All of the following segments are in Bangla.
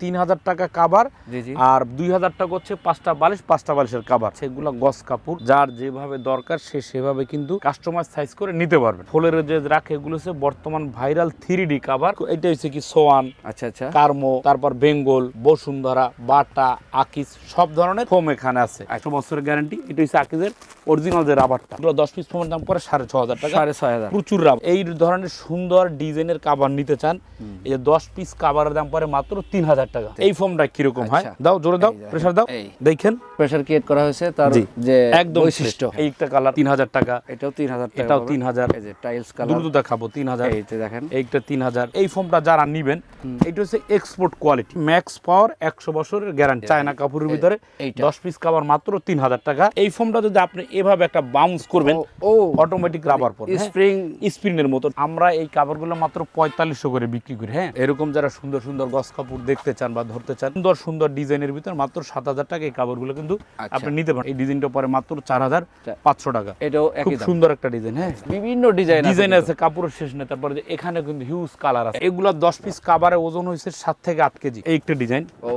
তিন হাজার টাকা কাবার আর দুই হাজার টাকা হচ্ছে পাঁচটা বালিশ পাঁচটা বালিশের কাবার সেগুলো গস কাপড়। যার যেভাবে দরকার সে সেভাবে কিন্তু কাস্টমার সাইজ করে নিতে পারবে। ফোলের যে রাখে এগুলো হচ্ছে বর্তমান ভাইরাল থ্রি ডি কাবার এটা হচ্ছে কি সোয়ান আচ্ছা আচ্ছা। কার্মো তারপর বেঙ্গল বসুন্ধরা বাটা আকিস সব ধরনের ফোম এখানে আছে। একশো বছরের গ্যারান্টি এটা হচ্ছে আকিসের অরিজিনাল যে রাবারটা এগুলো দশ পিস ফোমের দাম পরে সাড়ে ছ হাজার টাকা। সাড়ে ছয় হাজার। প্রচুর রাবার এই ধরনের সুন্দর ডিজাইনের কাবার নিতে চান এই যে দশ পিস কাবারের দাম পরে মাত্র তিন হাজার টাকা এই ফোমটা কীরকম হয় আচ্ছা। দাও জোরে দাও প্রেসার দাও। দেখেন প্রেসার ক্রিয়েট করা হয়েছে তার যে একদম বৈশিষ্ট্য। এই একটা কালার তিন হাজার টাকা। এটাও তিন হাজার টাকা এটাও পাবেন। তিন হাজার। এই যে টাইলস কালার দ্রুত দেখাবো তিন হাজার। এই যে দেখেন। এইটা তিন হাজার। এই ফোমটা যারা নিবেন এটা হচ্ছে এক্সপোর্ট কোয়ালিটি ম্যাক্স পাওয়ার একশো বছরের গ্যারান্টি চায়না কাপড়ের ভিতরে এইটা। দশ পিস কাবার মাত্র তিন হাজার টাকা। এই ফোমটা যদি আপনি এভাবে একটা বাউন্স করবেন ও অটোমেটিক রাবার পর স্প্রিং স্প্রিনের মতো। আমরা এই কাপড়গুলো মাত্র পঁয়তাল্লিশশো করে বিক্রি করি হ্যাঁ? এরকম যারা সুন্দর সুন্দর গস কাপড় দেখতে চান বা ধরতে চান সুন্দর সুন্দর ডিজাইনের ভিতর মাত্র সাত হাজার টাকা এই কাপড়গুলো কিন্তু আচ্ছা। আপনি নিতে পারেন। এই ডিজাইনটা পরে মাত্র চার হাজার আচ্ছা। পাঁচশো টাকা। এটাও খুব সুন্দর একটা ডিজাইন হ্যাঁ। বিভিন্ন ডিজাইন ডিজাইন আছে কাপড়ের শেষ নেই তারপরে এখানে কিন্তু হিউজ কালার আছে। এগুলা দশ পিস কাবারে ওজন হয়েছে সাত থেকে আট কেজি। এই একটা ডিজাইন। ও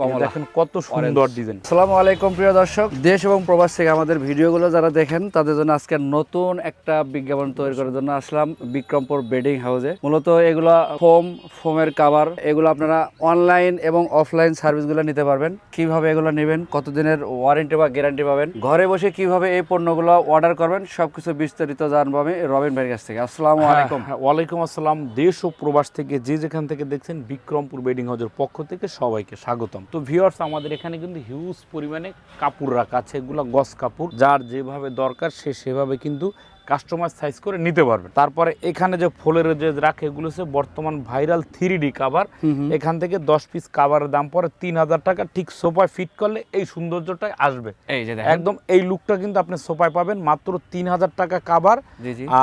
কমলা। দেখেন কত সুন্দর ডিজাইন আসসালামু আলাইকুম প্রিয় দর্শক। দেশ এবং প্রবাস থেকে আমাদের ভিডিওগুলো যারা দেখেন তাদের জন্য আজকে নতুন একটা বিজ্ঞাপন তৈরি করার জন্য আসলাম বিক্রমপুর বেডিং হাউসে। মূলত এগুলা ফোম ফোমের কাভার এগুলো আপনারা অনলাইন এবং অফলাইন সার্ভিসগুলো নিতে পারবেন। কীভাবে এগুলো নেবেন কতদিনের ওয়ারেন্টি বা গ্যারান্টি পাবেন ঘরে বসে কীভাবে এই পণ্যগুলো অর্ডার করবেন সবকিছু বিস্তারিত জানব আমি রবিন ভাইয়ের কাছ থেকে। আসসালামু আলাইকুম। হ্যাঁ, ওয়ালাইকুম আসসালাম। দেশ ও প্রবাস থেকে যে যেখান থেকে দেখছেন বিক্রমপুর বেডিং হাউসের পক্ষ থেকে সবাইকে স্বাগতম। তো ভিউয়ার্স আমাদের এখানে কিন্তু হিউজ পরিমাণে কাপড় রাখা আছে এগুলো গস কাপড়। যার যেভাবে দরকার সে সেভাবে কিন্তু কাস্টমার সাইজ করে নিতে পারবে। তারপরে এখানে যে ফোলের যে রাখে এগুলো হচ্ছে বর্তমান ভাইরাল থ্রি ডি কাভার এখান থেকে দশ পিস কাভারের দাম পরে তিন হাজার টাকা। ঠিক সোফায় ফিট করলে এই সৌন্দর্যটাই আসবে। একদম এই লুকটা কিন্তু আপনি সোফায় পাবেন মাত্র তিন হাজার টাকা কাভার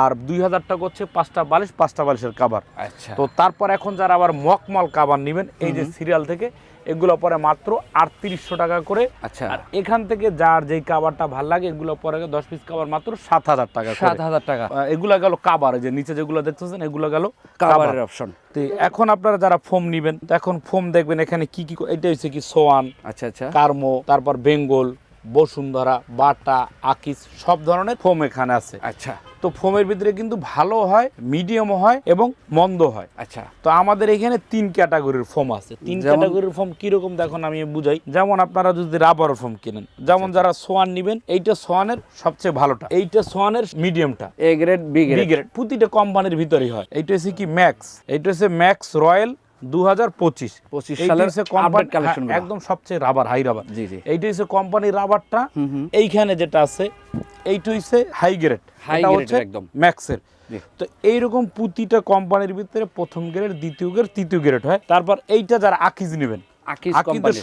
আর দুই হাজার টাকা হচ্ছে পাঁচটা বালিশ পাঁচটা বালিশের কাবার আচ্ছা। তো তারপর এখন যারা আবার মকমল কাবার নেবেন এই যে সিরিয়াল থেকে এগুলো পরে মাত্র আটত্রিশশো টাকা করে। আচ্ছা। আর এখান থেকে যার যেই কাবারটা ভালো লাগে এগুলো পরে দশ পিস কাবার মাত্র সাত হাজার টাকা সাত হাজার টাকা। এগুলো গেল কাবার যে নিচে যেগুলো দেখতেছেন এগুলো গেল কাবার কাভারের অপশন তো এখন আপনারা যারা ফোম নিবেন তো এখন ফোম দেখবেন এখানে কি কি এটা হচ্ছে কি সোয়ান আচ্ছা আচ্ছা। কার্মো তারপর বেঙ্গল বসুন্ধরা বাটা আকিস সব ধরনের ফোম এখানে আছে। আচ্ছা। তো ফোমের ভিতরে কিন্তু ভালো হয় মিডিয়ামও হয় এবং মন্দ হয়। আচ্ছা। তো আমাদের এখানে তিন ক্যাটাগরির ফোম আছে। তিন ক্যাটাগরির ফোম কীরকম দেখুন আমি বুঝাই। যেমন আপনারা যদি রাবার ফোম কিনেন যেমন যারা সোয়ান নিবেন এইটা সোয়ানের সবচেয়ে ভালোটা। এইটা সোয়ানের মিডিয়ামটা এ গ্রেড বি গ্রেড প্রতিটা কোম্পানির ভিতরেই হয়। এইটা হচ্ছে কি ম্যাক্স এইটা হচ্ছে ম্যাক্স রয়্যাল দু হাজার পঁচিশ 25 সালের update collection একদম সবচেয়ে রাবার হাই রাবার জি জি। এইটা হচ্ছে কোম্পানির রাবারটা এইখানে যেটা আছে এইটা হচ্ছে হাই গ্রেড একদম। ম্যাক্সের তো এইরকম প্রতিটা কোম্পানির ভিতরে প্রথম গ্রেড দ্বিতীয় গ্রেড তৃতীয় গ্রেড হয়। তারপর এইটা যারা আকিজ নেবেন আকিজ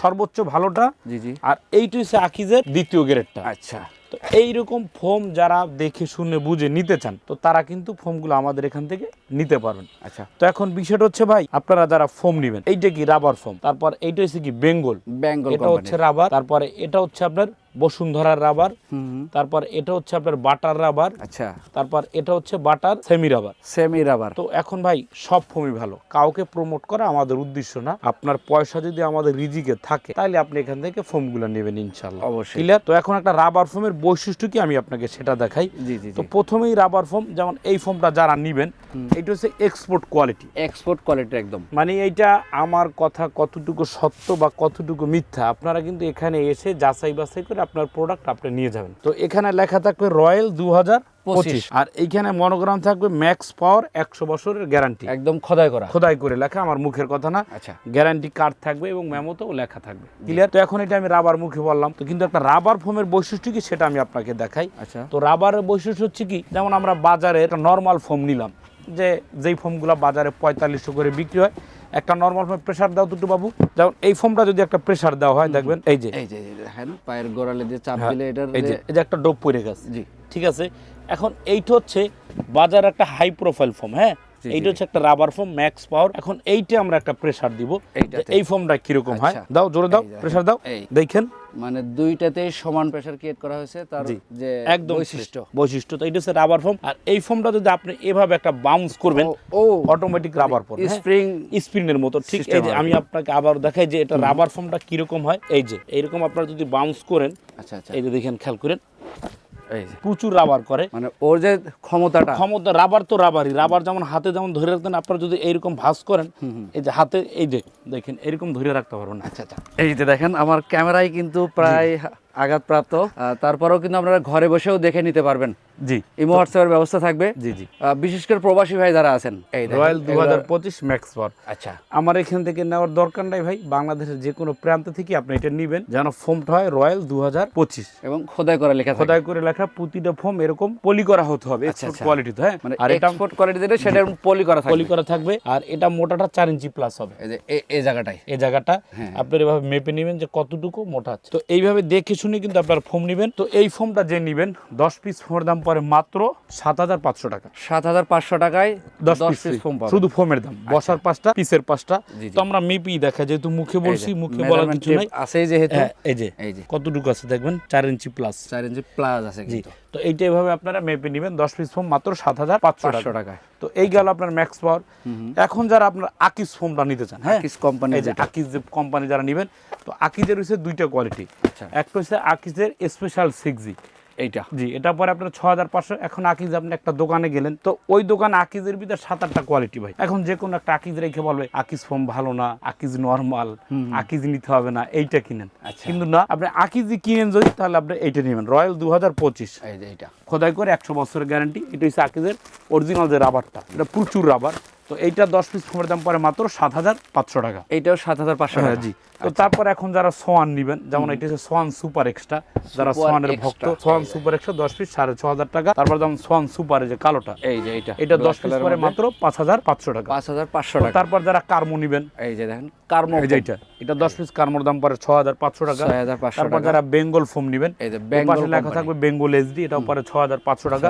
সর্বোচ্চ ভালোটা জি জি। আর এইটা হচ্ছে আকিজের দ্বিতীয় গ্রেডটা আচ্ছা। তো এইরকম ফোম যারা দেখে শুনে বুঝে নিতে চান তো তারা কিন্তু ফোমগুলো আমাদের এখান থেকে নিতে পারবেন। আচ্ছা। তো এখন বিষয়টা হচ্ছে ভাই আপনারা যারা ফোম নেবেন এইটা কি রাবার ফোম তারপর এইটা হচ্ছে কি বেঙ্গল বেঙ্গল এটা হচ্ছে রাবার তারপরে এটা হচ্ছে আপনার বসুন্ধরার রাবার হুম তারপর এটা হচ্ছে আপনার বাটার রাবার আচ্ছা। তারপর এটা হচ্ছে butter semi rubber semi rubber তো এখন ভাই সব ফোমই ভালো। কাউকে প্রমোট করা আমাদের উদ্দেশ্য না। আপনার পয়সা যদি আমাদের রিজিকে থাকে তাহলে আপনি এখান থেকে ফোমগুলো নেবেন ইনশাল্লাহ অবশ্যই। ক্লিয়ার তো এখন একটা রাবার ফোমের বৈশিষ্ট্য কি? আমি আপনাকে সেটা দেখাই। জি জি তো প্রথমেই রাবার ফোম যেমন এই ফোমটা যারা নিবেন এটা হচ্ছে এক্সপোর্ট কোয়ালিটি এক্সপোর্ট কোয়ালিটি একদম। মানে এইটা আমার কথা কতটুকু সত্য বা কতটুকু মিথ্যা আপনারা কিন্তু এখানে এসে যাচাই বাছাই করে আপনার প্রোডাক্ট আপনি নিয়ে যাবেন। তো এখানে লেখা থাকবে রয়্যাল দু হাজার পঁচিশ। আর এইখানে মনোগ্রাম থাকবে ম্যাক্স পাওয়ার একশো বছরের গ্যারান্টি একদম খোদাই করা। খোদাই করে লেখা আমার মুখের কথা না। আচ্ছা। গ্যারান্টি কার্ড থাকবে এবং মেমোতেও লেখা থাকবে। ক্লিয়ার তো এখন এটা আমি রাবার মুখে বললাম। তো কিন্তু একটা রাবার ফোমের বৈশিষ্ট্য কি সেটা আমি আপনাকে দেখাই। আচ্ছা। তো রাবারের বৈশিষ্ট্য হচ্ছে কি? যেমন আমরা বাজারে একটা নর্মাল ফোম নিলাম। যে যেই ফোমগুলো বাজারে পঁয়তাল্লিশশো করে বিক্রি হয় একটা নর্মাল ফোম প্রেশার দাও দুটো বাবু। যেমন এই ফোমটা যদি একটা প্রেশার দেওয়া হয় দেখবেন এই যে। এই যে দেখেন পায়ের গোড়ালে দিয়ে চাপ হ্যাঁ, দিলে এটার এই যে যে- এই যে একটা ডোপ পড়ে গেছে। জি। ঠিক আছে? এখন এইটা হচ্ছে বাজার একটা হাই প্রোফাইল ফোম হ্যাঁ? এইটা হচ্ছে একটা রাবার ফোম ম্যাক্স পাওয়ার এখন এইটা আমরা একটা প্রেশার দিব। যে এই ফোমটা কীরকম হয়? আচ্ছা। দাও জোরে দাও যে, প্রেশার দাও। দেখেন। মানে দুইটাতেই সমান প্রেসার ক্রিয়েট করা হয়েছে তার। যে একদম বৈশিষ্ট্য। বৈশিষ্ট্য। তো এটা হচ্ছে রাবার ফোম আর এই ফোমটা যদি আপনি এভাবে একটা বাউন্স করবেন ও, অটোমেটিক রাবার ফোম স্প্রিং স্পিনের মতো ঠিক এই যে আমি আপনাকে আবার দেখাই যে এটা রাবার ফোমটা কীরকম হয়। এই যে এইরকম আপনারা যদি বাউন্স করেন আচ্ছা আচ্ছা। এই যে দেখেন খেয়াল করেন। প্রচুর রাবার করে। মানে ওর যে ক্ষমতাটা। ক্ষমতা রাবার তো রাবারই রাবার যেমন হাতে যেমন ধরে রাখতেন আপনারা যদি এইরকম ভাস করেন এই যে হাতে এই যে দেখেন এরকম ধরে রাখতে পারবেন আচ্ছা আচ্ছা। এই যে দেখেন আমার ক্যামেরায় কিন্তু প্রায় আঘাতপ্রাপ্ত। তারপরেও কিন্তু আপনারা ঘরে বসেও দেখে নিতে পারবেন। জি। ইমো হোয়াটসঅ্যাপের ব্যবস্থা থাকবে। জি জি। বিশেষ করে প্রবাসী ভাই যারা আছেন। এই রয়্যাল দু হাজার পঁচিশ ম্যাক্স পাওয়ার আচ্ছা। আমার এখান থেকে নেওয়ার দরকার নাই ভাই। বাংলাদেশের যে কোনো প্রান্ত থেকে আপনি এটা নেবেন। যেন ফোমটা হয় রয়্যাল দু হাজার পঁচিশ। এবং খোদাই করা লেখা খোদাই করে লেখা প্রতিটা ফোম এরকম পলি করা হতে হবে। আচ্ছা, এক্সপোর্ট আচ্ছা। কোয়ালিটিতে হ্যাঁ? মানে আর এটা এক্সপোর্ট কোয়ালিটি দিলে সেটা পলি করা থাকবে। পলি করা থাকবে। আর এটা মোটাটা চার ইঞ্চি প্লাস হবে। এই যে এই জায়গাটাই এই জায়গাটা হ্যাঁ। আপনার এভাবে মেপে নেবেন যে কতটুকু মোটা আছে। তো এইভাবে দেখে শুনে কিন্তু আপনার ফোম নেবেন। তো এই ফোমটা যে নেবেন দশ পিস ফোমের দাম পরে মাত্র সাত হাজার পাঁচশো টাকা। সাত হাজার পাঁচশো টাকায় দশ পিস ফোম শুধু ফোমের দাম বসার পাঁচটা পিসের পাঁচটা। তো আমরা মেপি দেখা যেহেতু মুখে বলছি মুখে বলার কিছু নাই। আছে যেহেতু। হ্যাঁ, এই যে কতটুকু আছে দেখবেন চার ইঞ্চি প্লাস চার ইঞ্চি প্লাস আছে কিন্তু। তো এইটা এভাবে আপনারা মেপে নেবেন দশ পিস ফোম মাত্র সাত হাজার পাঁচশো পাঁচশো টাকা টাকায়। তো এই গেল আপনার ম্যাক্স পাওয়ার এখন যারা আপনার আকিস ফোমটা নিতে চান হ্যাঁ? আকিস কোম্পানি যে আকিজ যে কোম্পানি যারা নেবেন তো আকিজের হচ্ছে দুইটা কোয়ালিটি আচ্ছা। একটা হচ্ছে আকিজের স্পেশাল সিক্স জি এইটা। জি এটা পরে আপনার ছ হাজার পাঁচশো। এখন আকিজ আপনি একটা দোকানে গেলেন। তো ওই দোকানে আকিজের ভিতরে সাত আটটা কোয়ালিটি ভাই। এখন যে কোনো একটা আকিজ রেখে বলবে আকিজ ফোম ভালো না আকিজ নর্মাল আকিজ নিতে হবে না। এইটা কিনেন। আচ্ছা। কিন্তু না আপনি আকিজ কিনেন যদি তাহলে আপনি এইটা নেবেন। রয়্যাল দু হাজার পঁচিশ। এই এইটা। খোদাই করে একশো বছরের গ্যারান্টি এটা হচ্ছে আকিজের অরিজিনাল যে রাবারটা এটা প্রচুর রাবার তো এইটা দশ পিস ফোমের দাম পরে মাত্র সাত হাজার পাঁচশো টাকা। এইটাও সাত হাজার পাঁচশো হ্যাঁ টাকা। জি। তো তারপর এখন যারা সোয়ান নিবেন যেমন এটা হচ্ছে সোয়ান সুপার এক্সট্রা যারা সোয়ানের ভক্ত সোয়ান সুপার এক্সট্রা দশ পিস সাড়ে ছ হাজার টাকা তারপর যেমন সোয়ান সুপার যে কালোটা এই যে এইটা এটা দশ পিস পরে মাত্র পাঁচ হাজার পাঁচশো টাকা। পাঁচ হাজার পাঁচশো টাকা। তারপর যারা কার্মো নিবেন এই যে দেখেন কার্মো এই যে এটা এটা দশ পিস কার্মোর দাম পরে ছ হাজার পাঁচশো টাকা। ছয় হাজার পাঁচশো তারপর যারা বেঙ্গল ফোম নিবেন এই যে বেঙ্গল লেখা থাকবে বেঙ্গল এসডি এটা পরে ছ হাজার পাঁচশো টাকা।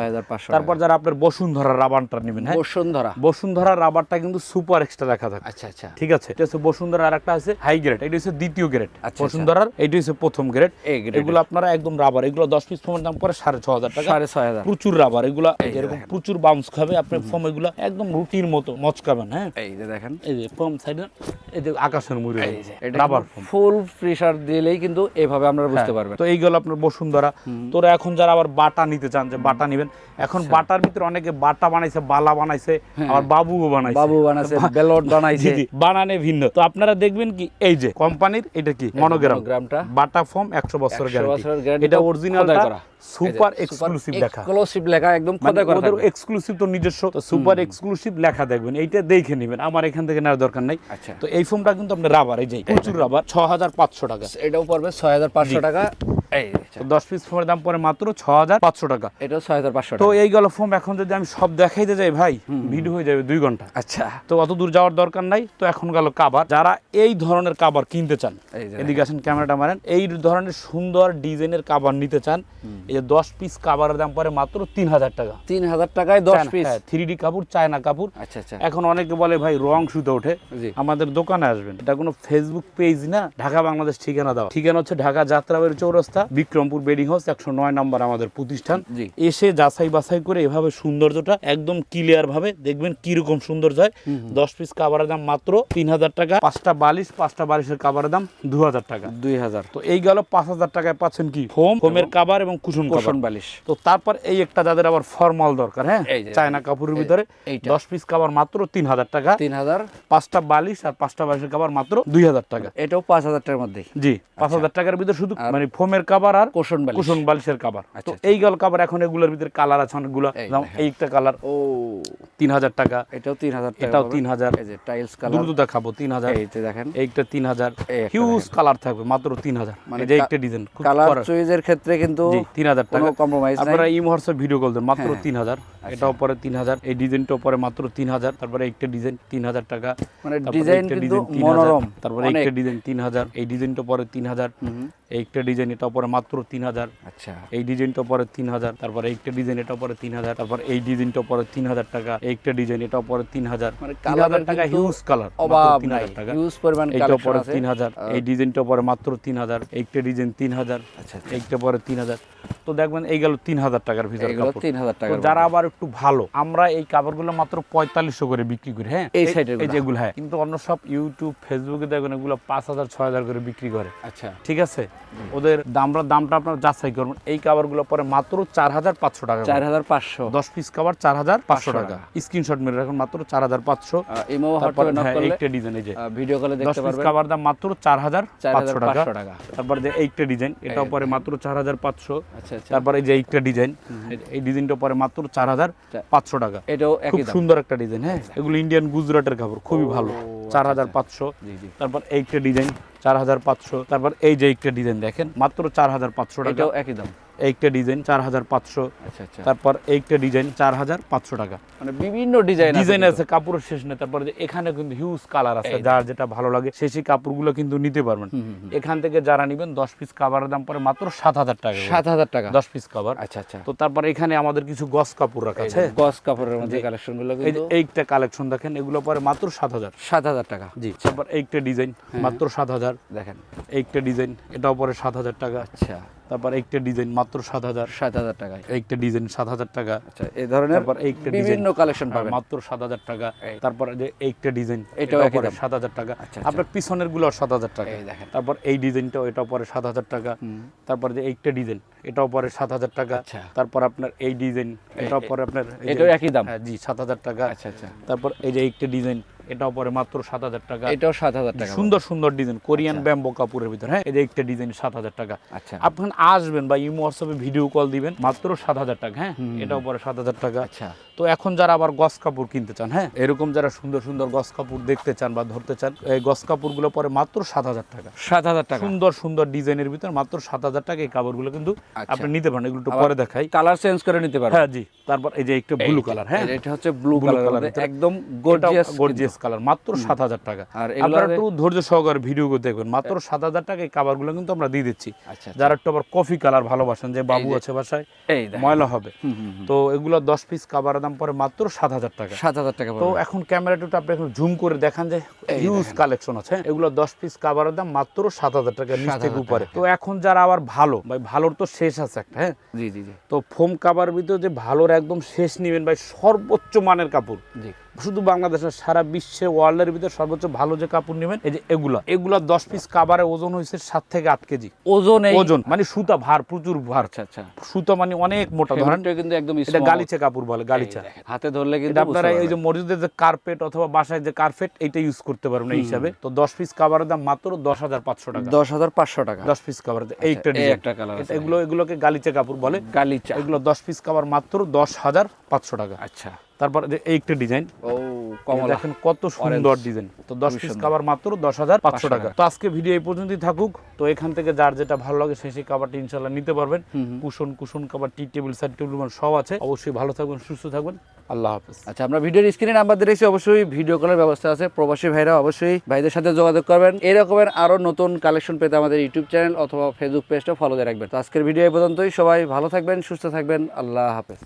তারপর যারা আপনার বসুন্ধরা রাবারটা নেবেন হ্যাঁ? বসুন্ধরা। বসুন্ধরা রাবারটা কিন্তু সুপার এক্সট্রা লেখা থাকে। আচ্ছা আচ্ছা। ঠিক আছে? এটা হচ্ছে বসুন্ধরা আর একটা আছে হাই গ্রেড এটা হচ্ছে দ্বিতীয় গ্রেড। আচ্ছা। বসুন্ধরার এইটা হচ্ছে প্রথম গ্রেড। এগুলো আপনারা একদম রাবার এগুলো দশ পিস ফোমের দাম পরে সাড়ে ছ হাজার টাকা। সাড়ে ছয় হাজার। প্রচুর রাবার এগুলো এরকম প্রচুর বাউন্স খাবে আপনার ফোম এগুলো একদম রুটির মতো মচকাবেন হ্যাঁ? এই যে দেখেন। এই যে ফোম সাইডে এই যে আকাশের মুড়ি এটা রাবার ফুল প্রেসার দিলেই কিন্তু এইভাবে আপনারা বুঝতে পারবেন। তো এইগুলো আপনার বসুন্ধরা। তোরা এখন যারা আবার বাটা নিতে চান যে বাটা নিবেন এখন আচ্ছা। বাটার ভিতরে অনেকে বাটা বানাইছে বালা বানাইছে আবার বাবুও বানাইছে। বাবু বানাইছে বেলট বানাইছে। বানানে ভিন্ন। তো আপনারা দেখবেন কি এই যে কোম্পানির এটা কি মনোগ্রাম মনোগ্রামটা বাটা বছরের গ্যারান্টি এটা খোদাই করা। সুপার এক্সক্লুসিভ লেখা। এক্সক্লুসিভ লেখা একদম মানে করা ওদের এক্সক্লুসিভ তো নিজস্ব সুপার এক্সক্লুসিভ লেখা দেখবেন। এইটা দেখে নেবেন। আমার এখান থেকে নেওয়ার দরকার নাই। আচ্ছা। তো এই ফোমটা কিন্তু আপনার রাবার এই যে প্রচুর রাবার ছ হাজার পাঁচশো টাকা। এটাও পড়বে ছয় হাজার পাঁচশো টাকা। এই দশ পিস ফোমের দাম পরে মাত্র ছ হাজার পাঁচশো টাকা। এটাও ছয় হাজার পাঁচশো তো এই গেল ফোম এখন যদি আমি সব দেখাইতে যাই ভাই ভিডিও হয়ে যাবে দুই ঘণ্টা। আচ্ছা। তো অত দূর যাওয়ার দরকার নাই তো এখন গেল কাবার যারা এই ধরনের কাবার কিনতে চান এদিকে আসেন ক্যামেরাটা মারেন এই ধরনের সুন্দর ডিজাইনের কাবার নিতে চান এই যে দশ পিস কাবারের দাম পরে মাত্র তিন হাজার টাকা। তিন হাজার টাকায় দশ পিস থ্রি ডি কাপড় চায়না কাপড়। আচ্ছা আচ্ছা। এখন অনেকে বলে ভাই রং সুতো ওঠে। আমাদের দোকানে আসবেন। এটা কোনো ফেসবুক পেজ না ঢাকা বাংলাদেশ ঠিকানা দাও ঠিকানা হচ্ছে ঢাকা যাত্রাবাড়ি চৌরাস্তা বিক্রমপুর বেডিং হাউস একশো নয় নম্বর আমাদের প্রতিষ্ঠান। এসে যাচাই বাছাই করে এভাবে সৌন্দর্যটা একদম ক্লিয়ার ভাবে দেখবেন কীরকম সৌন্দর্য হয়। দশ পিস কাবারের দাম মাত্র তিন হাজার টাকা। পাঁচটা বালিশ পাঁচটা বালিশের কাবারের দাম দু হাজার টাকা। দুই হাজার। তো এই গেল পাঁচ হাজার টাকায় পাচ্ছেন কি? ফোম ফোমের কাবার এবং কাবার। কোষণ বালিশ। তো তারপর এই একটা যাদের আবার ফর্মাল দরকার হ্যাঁ? চায়না কাপড়ের ভিতরে। দশ পিস কাবার মাত্র তিন হাজার টাকা। তিন হাজার। পাঁচটা বালিশ আর পাঁচটা বালিশের কাবার মাত্র দুই হাজার টাকা। এটাও পাঁচ হাজার টাকার মধ্যে জি পাঁচ হাজার টাকার ভিতরে শুধু মানে ফোমের কাবার আর কোষণ বালিশ। কুশন বালিশের কাবার। তো আচ্ছা, এই গেল কাবার এখন এগুলোর ভিতরে কালার আছে অনেকগুলো। এই একটা কালার ও। তিন হাজার টাকা। এটাও তিন হাজার এটাও তিন হাজার এই যে টাইলস কালার দ্রুত দেখাবো তিন হাজার এই যে দেখেন। এইটা তিন হাজার হিউজ কালার থাকবে মাত্র তিন হাজার মানে যে একটা ডিজাইন কালার চয়েসের ক্ষেত্রে কিন্তু তিন হাজার টাকা। কম্প্রোমাইজ আপনারা ইম হোয়াটসঅ্যাপ ভিডিও কল দেন মাত্র হ্যাঁ। তিন হাজার এটাও পরে তিন হাজার এই ডিজাইনটাও পরে মাত্র তিন হাজার তারপরে একটা ডিজাইন তিন হাজার টাকা। মানে ডিজাইন কিন্তু মনোরম তারপরে একটা ডিজাইন তিন হাজার এই ডিজাইনটা পরে তিন হাজার এই একটা ডিজাইন এটাও পরে মাত্র তিন হাজার। আচ্ছা। এই ডিজাইনটা পরে তিন হাজার তারপর এইটা ডিজাইন এটা পরে তিন হাজার তারপর এই ডিজাইনটা পরে তিন হাজার টাকা এইটা ডিজাইন এটা পরে তিন হাজার। মানে হাজার টাকা হিউজ কালার অভাব নাই হিউজ পরিমাণ কালেকশন পরে তিন হাজার এই ডিজাইনটা পরে মাত্র তিন হাজার এইটা ডিজাইন তিন হাজার আচ্ছা আচ্ছা। এইটা পরে তিন হাজার। তো দেখবেন এই গেল তিন হাজার টাকার ভিতরে তিন হাজার টাকা যারা আবার একটু ভালো আমরা এই কাপড়গুলো মাত্র পঁয়তাল্লিশশো করে বিক্রি করি হ্যাঁ? এই সাইডের এই যেগুলো হ্যাঁ। কিন্তু অন্য সব ইউটিউব ফেসবুকে দেখবেন এগুলো পাঁচ হাজার ছয় হাজার করে বিক্রি করে। আচ্ছা। ঠিক আছে? ওদের দামরা দামটা আপনার যাচাই করবেন এই কাভারগুলো পরে মাত্র চার হাজার পাঁচশো টাকা চার হাজার পাঁচশো। দশ পিস কাভার চার হাজার পাঁচশো টাকা। স্ক্রিনশট মেরে রাখুন মাত্র চার হাজার পাঁচশো। ইমো তারপর হোয়াটসঅ্যাপে নক হ্যাঁ, করলে এইটা ডিজাইন এই যে। ভিডিও কলে দেখতে পারবেন। কাভার দাম মাত্র চার হাজার পাঁচশো টাকা। তারপর যে এইটা ডিজাইন এটাও পরে মাত্র চার হাজার পাঁচশো। আচ্ছা আচ্ছা। এই যে এইটা ডিজাইন এই ডিজাইনটা পরে মাত্র চার হাজার পাঁচশো টাকা। এটাও খুব সুন্দর একটা ডিজাইন হ্যাঁ। এগুলো ইন্ডিয়ান গুজরাটের কাপড় খুবই ভালো। চার হাজার পাঁচশো। তারপর এইটা ডিজাইন চার হাজার পাঁচশো। তারপর এই যে একটা ডিজাইন দেখেন মাত্র চার হাজার পাঁচশো টাকা। একই দাম। এইটা ডিজাইন চার হাজার পাঁচশো। আচ্ছা আচ্ছা। তারপর এইটা ডিজাইন চার হাজার পাঁচশো টাকা। মানে বিভিন্ন ডিজাইন ডিজাইন আছে কাপড়ের শেষ নেই। তারপরে এখানে কিন্তু হিউজ কালার আছে যার যেটা ভালো লাগে সেই সেই কাপড়গুলো কিন্তু নিতে পারবেন। এখান থেকে যারা নিবেন দশ পিস কাভারের দাম পরে মাত্র সাত হাজার টাকা সাত হাজার টাকা। দশ পিস কাভার আচ্ছা আচ্ছা। তো তারপর এখানে আমাদের কিছু গস কাপড় রাখা আছে। গস কাপড়ের মধ্যে কালেকশনগুলো এই এইটা কালেকশন দেখেন এগুলো পরে মাত্র সাত হাজার। সাত হাজার টাকা। জি তারপর এইটা ডিজাইন মাত্র সাত হাজার। দেখেন। এইটা ডিজাইন এটাও পরে সাত হাজার টাকা। আচ্ছা। তারপর একটা ডিজাইন মাত্র সাত হাজার। সাত হাজার টাকায়। একটা ডিজাইন সাত হাজার টাকা। আচ্ছা এই ধরনের তারপর ডিজাইন বিভিন্ন কালেকশন পাবেন। মাত্র সাত হাজার টাকা। তারপর যে এইটা ডিজাইন একই দাম। সাত হাজার টাকা। আচ্ছা, আপনার পিছনেরগুলো সাত হাজার টাকা। দেখেন। তারপর এই ডিজাইনটাও এটাও পরে সাত হাজার টাকা। তারপর যে এইটা ডিজাইন এটাও পরে সাত হাজার টাকা। আচ্ছা। তারপর আপনার এই ডিজাইন এটাও পরে আপনার এটাও একই দাম? হ্যাঁ, জি সাত হাজার টাকা। আচ্ছা আচ্ছা। তারপর এই যে এইটা ডিজাইন এটাও পরে মাত্র সাত হাজার টাকা। এটাও সাত হাজার টাকা সুন্দর সুন্দর ডিজাইন কোরিয়ান ব্যাম্বো কাপড়ের ভিতরে হ্যাঁ? যে একটা ডিজাইন সাত হাজার টাকা। আচ্ছা। আপনি আসবেন বা ইমো হোয়াটসঅ্যাপে ভিডিও কল দিবেন মাত্র সাত হাজার টাকা হ্যাঁ? এটাও পরে সাত হাজার টাকা। আচ্ছা। তো এখন যারা আবার গস কাপড় কিনতে চান হ্যাঁ? এরকম যারা সুন্দর সুন্দর গস কাপড় দেখতে চান বা ধরতে চান এই গস কাপড়গুলো পরে মাত্র সাত হাজার টাকা। সাত হাজার টাকা। সুন্দর সুন্দর ডিজাইনের ভিতর মাত্র সাত হাজার টাকা এই কাপড়গুলো কিন্তু আচ্ছা। আপনি নিতে পারেন এগুলো একটু পরে দেখাই। কালার চেঞ্জ করে নিতে পারেন হ্যাঁ জি। তারপর এই যে একটু ব্লু কালার হ্যাঁ? এটা হচ্ছে ব্লু কালার একদম গর্জিয়াস গর্জিয়াস কালার মাত্র সাত হাজার টাকা। আর এগুলো আপনারা একটু ধৈর্য সহকারে ভিডিও দেখবেন। মাত্র সাত হাজার টাকা এই কাবারগুলো কিন্তু আমরা দিয়ে দিচ্ছি। আচ্ছা যারা একটু আবার কফি কালার ভালোবাসেন যে বাবু আছে বাসায় ময়লা হবে। তো এগুলো দশ পিস কাবারের দাম পরে মাত্র সাত হাজার টাকা। সাত হাজার টাকা তো এখন ক্যামেরাটা একটু আপনি এখন জুম করে দেখান যে হিউজ কালেকশন আছে এগুলো দশ পিস কাবারের দাম মাত্র সাত হাজার টাকা নিচ থেকে উপরে। তো এখন যারা আবার ভালো ভাই ভালোর তো শেষ আছে একটা হ্যাঁ? জি জি জি। তো ফোম কাবার ভিতরে যে ভালোর একদম শেষ নেবেন ভাই সর্বোচ্চ মানের কাপড়। জি। শুধু বাংলাদেশের সারা বিশ্বে ওয়ার্ল্ডের ভিতরে সর্বোচ্চ ভালো যে কাপড় নেবেন এই যে এগুলা। এগুলা দশ পিস কাবারে ওজন হয়েছে সাত থেকে আট কেজি। ওজন ওজন মানে সুতা ভার প্রচুর ভার। আচ্ছা আচ্ছা। সুতা মানে অনেক মোটা ধরেন কিন্তু একদম এটা গালিচা কাপড় বলে গালিচা। হাতে ধরলে কিন্তু আপনারা এই যে মসজিদের যে কার্পেট অথবা বাসায় যে কার্পেট এইটা ইউজ করতে পারবেন এই হিসাবে। তো দশ পিস কাবারের দাম মাত্র দশ হাজার পাঁচশো টাকা। দশ হাজার পাঁচশো টাকা। দশ পিস কাবার এইটা এই একটা কালার এগুলো এগুলোকে গালিচা কাপড় বলে। গালিচা। এগুলো দশ পিস কাবার মাত্র দশ হাজার পাঁচশো টাকা। আচ্ছা। তারপর ডিজাইন ও কমলা। দেখেন কত সুন্দর ডিজাইন তো দশ খুবই পিস সুন্দর। কাবার মাত্র দশ হাজার পাঁচশো টাকা। তো আজকে ভিডিও এই পর্যন্তই থাকুক। তো এখান থেকে যার যেটা ভালো লাগে সেই সেই নিতে পারবেন। Cushion cushion tea table side table সব আছে। অবশ্যই ভালো থাকবেন সুস্থ থাকবেন। আল্লাহ হাফেজ। আচ্ছা আমরা ভিডিওর স্ক্রিনে নাম্বার দিয়ে অবশ্যই ভিডিও কলের ব্যবস্থা আছে। প্রবাসী ভাইরা অবশ্যই ভাইদের সাথে যোগাযোগ করবেন। এই রকমের আরও নতুন কালেকশন পেতে আমাদের ইউটিউব চ্যানেল অথবা ফেসবুক পেজটা ফলো দিয়ে রাখবেন। তো আজকের ভিডিও এই পর্যন্তই। সবাই ভালো থাকবেন সুস্থ থাকবেন। আল্লাহ হাফেজ।